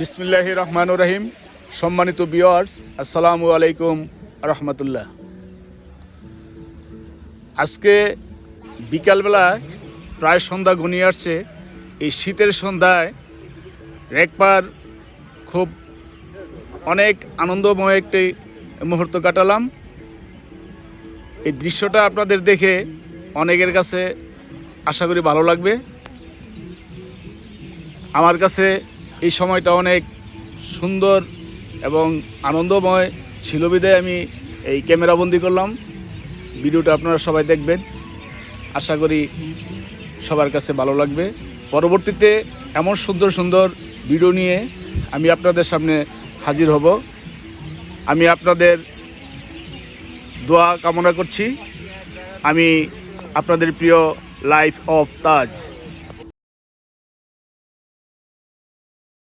বিসমিল্লাহ রহমান রহিম। সম্মানিত বিয়ার্স আসসালামু আলাইকুম রহমতুল্লাহ। আজকে বিকালবেলা প্রায় সন্ধ্যা ঘনিয়ে আসছে। এই শীতের সন্ধ্যায় একবার খুব অনেক আনন্দময় একটি মুহূর্ত কাটালাম। এই দৃশ্যটা আপনাদের দেখে অনেকের কাছে আশা করি ভালো লাগবে। আমার কাছে এই সময়টা অনেক সুন্দর এবং আনন্দময় ছিল বিদায়। আমি এই ক্যামেরাবন্দি করলাম। ভিডিওটা আপনারা সবাই দেখবেন। আশা করি সবার কাছে ভালো লাগবে। পরবর্তীতে এমন সুন্দর সুন্দর ভিডিও নিয়ে আমি আপনাদের সামনে হাজির হব। আমি আপনাদের দোয়া কামনা করছি। আমি আপনাদের প্রিয় লাইফ অফ তাজ